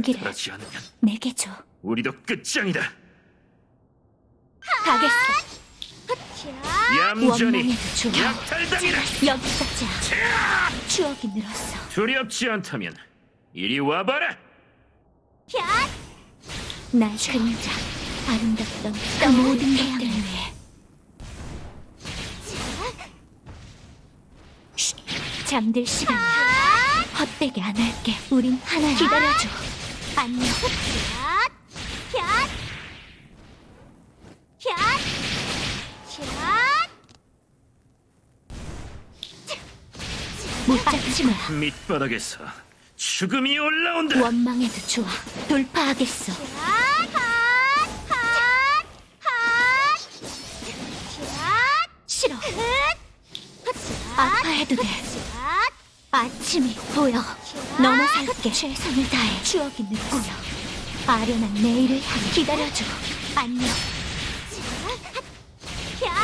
용기를 않으면 내게 줘. 우리도 끝장이다. 가겠어. 좋아. 약탈당이다. 여기까지야. 추억이 늘었어. 두렵지 않다면 이리 와봐라. 날 그림자 아름답던 그 모든 것들 위해 쉿, 잠들 시간이야 헛되게 안 할게 우린 하나야 기다려줘 안녕 못 잡지 마 밑바닥에서 죽음이 올라온다. 원망해도 좋아. 돌파하겠어. 싫어. 아파해도 돼 아침이 보여. 넘어살게 최선을 다해 추억이 늦고요. 아련한 내일을 향해 기다려줘. 안녕.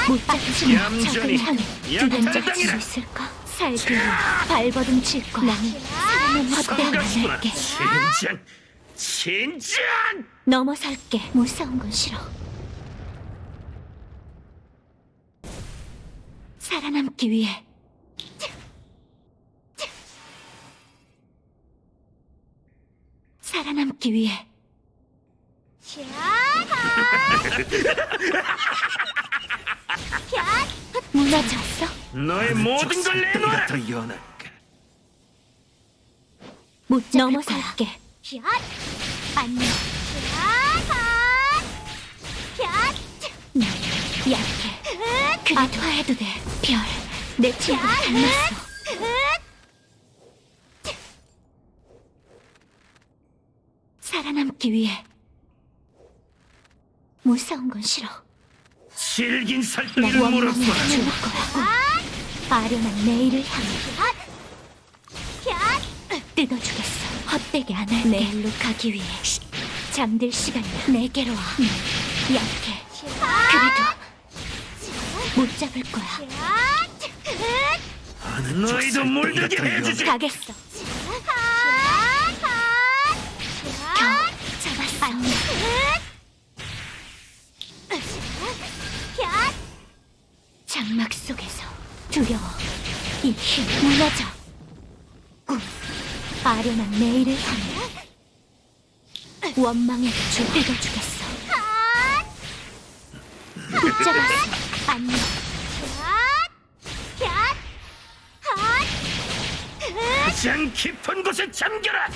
못 잡지 마 적을 향해. 두번잡을 수 있을까? 살기 발버둥 칠 거야 나는 사람은 헛되게 안. 할게 진짠, 진짠. 넘어설게. 무서운 건 싫어. 살아남기 위해 살아남기 위해. 무너졌어? 너의 모든 걸 내놔라. 더 연할까? 못 넘어설게. 안녕. 난 약해. 그래도 해도 돼 별 내 친구 닮았어 살아남기 위해 무서운 건 싫어. 질긴 난 살덩이를 원망에 물었어. 죽을 거라고 아련한 내일을 향해. 뜯어주겠어. 헛되게 안 할게 내일로 가기 위해. 잠들 시간이야 내게로 와. 약해. 그래도 못 잡을 거야. 너희도 물들게 해주지. 가겠어 장막 속에서 두려워. 이힘 무너져 꿈 아련한 내일을 향해 원망에 줘 뜯어주겠어. 붙잡았어. 안녕. 가장 깊은 곳에 잠겨라.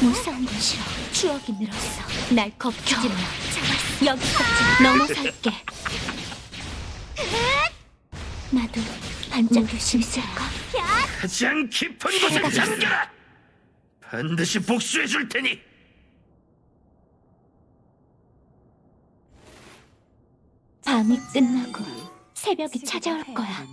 무서운 건 싫어. 추억이 늘었어. 날 겁주지 마. 여기까지. 넘어설게 나도 반짝일 수 있을까? 가장 깊은 곳에 잠겨라. 반드시 복수해 줄 테니. 밤이 끝나고 새벽이 찾아올 거야